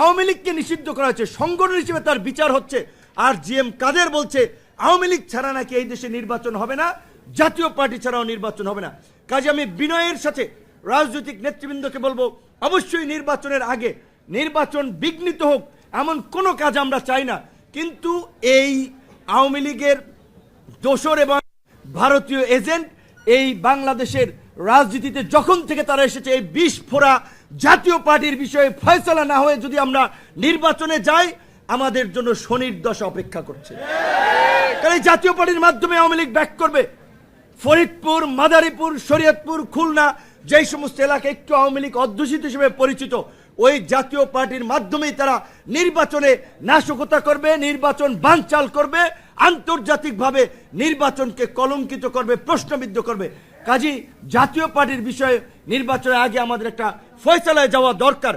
আওয়ামী লীগকে নিষিদ্ধ করা হচ্ছে সংগঠন হিসেবে তার বিচার হচ্ছে। আর জি এম কাদের বলছে, আওয়ামী লীগ ছাড়া নাকি এই দেশে নির্বাচন হবে না, জাতীয় পার্টি ছাড়াও নির্বাচন হবে না। কাজে আমি বিনয়ের সাথে রাজনৈতিক নেতৃবৃন্দকে বলব, অবশ্যই নির্বাচনের আগে নির্বাচন বিঘ্নিত হোক, এমন কোনো কাজ আমরা চাই না। কিন্তু এই আওয়ামী লীগের দোসর এবং ভারতীয় এজেন্ট, এই বাংলাদেশের রাজনীতিতে যখন থেকে তারা এসেছে, এই বিষ ফোড়া জাতীয় পার্টির বিষয়ে ফয়সলা না হয়ে যদি আমরা নির্বাচনে যাই, আমাদের জন্য শনির দশা অপেক্ষা করছে। কারণ জাতীয় পার্টির মাধ্যমে আওয়ামী লীগ ব্যাক করবে। ফরিদপুর, মাদারীপুর, শরীয়তপুর, খুলনা, যেই সমস্ত এলাকা একটু আওয়ামী লীগ অধ্যুষিত হিসেবে পরিচিত, ওই জাতীয় পার্টির মাধ্যমেই তারা নির্বাচনে নাশকতা করবে, নির্বাচন বানচাল করবে, আন্তর্জাতিকভাবে নির্বাচনকে কলঙ্কিত করবে, প্রশ্নবিদ্ধ করবে। কাজী, জাতীয় পার্টির বিষয়ে নির্বাচনের আগে আমাদের একটা ফয়সালায় যাওয়া দরকার।